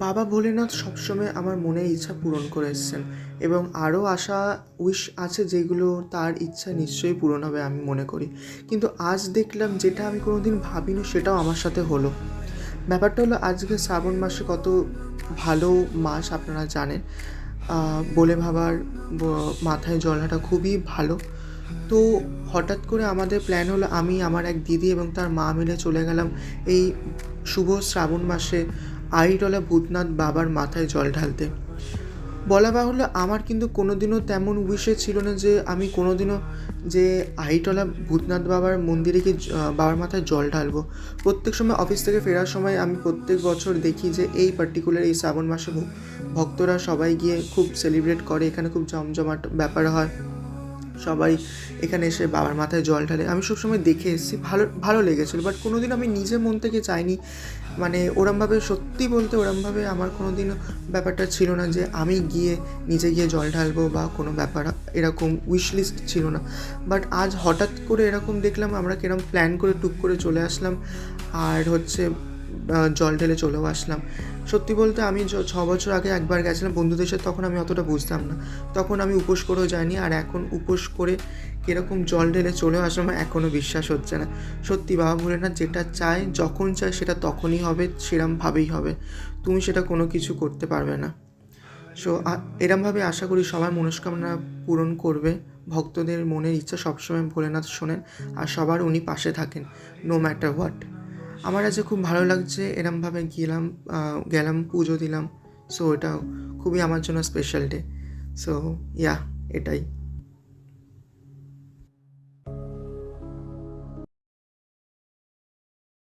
বাবা ভোলেনাথ সবসময় আমার মনের ইচ্ছা পূরণ করে এসেছেন এবং আরও আশা, উইশ আছে যেগুলো তার ইচ্ছা নিশ্চয়ই পূরণ হবে আমি মনে করি। কিন্তু আজ দেখলাম যেটা আমি কোনোদিন ভাবিনি সেটাও আমার সাথে হলো। ব্যাপারটা হলো আজকে শ্রাবণ মাসে কত ভালো মাস আপনারা জানেন। বলে ভাবার মাথায় জলাটা খুবই ভালো। তো হঠাৎ করে আমাদের প্ল্যান হলো আমি, আমার এক দিদি এবং তার মা মিলে চলে গেলাম এই শুভ শ্রাবণ মাসে। আইটলা ভূতনাথ বাবার মাথায় জল ঢালতে। বলা বাহুল্য, আমার কিন্তু কোনোদিনও তেমন উইশে ছিল না যে আমি কোনোদিনও যে আইটলা ভূতনাথ বাবার মন্দিরে গিয়ে বাবার মাথায় জল ঢালবো। প্রত্যেক সময় অফিস থেকে ফেরার সময় আমি প্রত্যেক বছর দেখি যে এই পার্টিকুলার এই শ্রাবণ মাসে ভক্তরা সবাই গিয়ে খুব সেলিব্রেট করে, এখানে খুব জমজমাট ব্যাপার হয়। সবাই এখানে এসে বাবার মাথায় জল ঢালে। আমি সবসময় দেখে এসেছি, ভালো ভালো লেগেছিলো। বাট কোনো কোনোদিন আমি নিজের মন থেকে চাইনি মানে ওরমভাবে, সত্যি বলতে ওরমভাবে আমার কোনোদিনও ব্যাপারটা ছিল না যে আমি গিয়ে নিজে গিয়ে জল ঢালবো বা কোনো ব্যাপার এরকম উইশ লিস্ট ছিল না। বাট আজ হঠাৎ করে এরকম দেখলাম, আমরা কিরম প্ল্যান করে টুক করে চলে আসলাম। আর হচ্ছে জল ঢেলে চলেও আসলাম। সত্যি বলতে আমি ছ বছর আগে একবার গেছিলাম, বন্ধুদের সাথে তখন আমি অতটা বুঝতাম না। তখন আমি উপোস করেও যাইনি, আর এখন উপোস করে কীরকম জল ঢেলে চলেও আসলাম এখনও বিশ্বাস হচ্ছে না। সত্যি বাবা ভোলেনাথ যেটা চায়, যখন চায় সেটা তখনই হবে, সেরমভাবেই হবে। তুমি সেটা কোনো কিছু করতে পারবে না। সো এরমভাবে আশা করি সবার মনস্কামনা পূরণ করবে। ভক্তদের মনের ইচ্ছা সবসময় ভোলেনাথ শোনেন, আর সবার উনি পাশে থাকেন নো ম্যাটার হোয়াট আমার আজকে খুব ভালো লাগছে, এরমভাবে গেলাম গেলাম, পুজো দিলাম। সো এটা খুবই আমার জন্য স্পেশাল ডে সো ইয়া এটাই।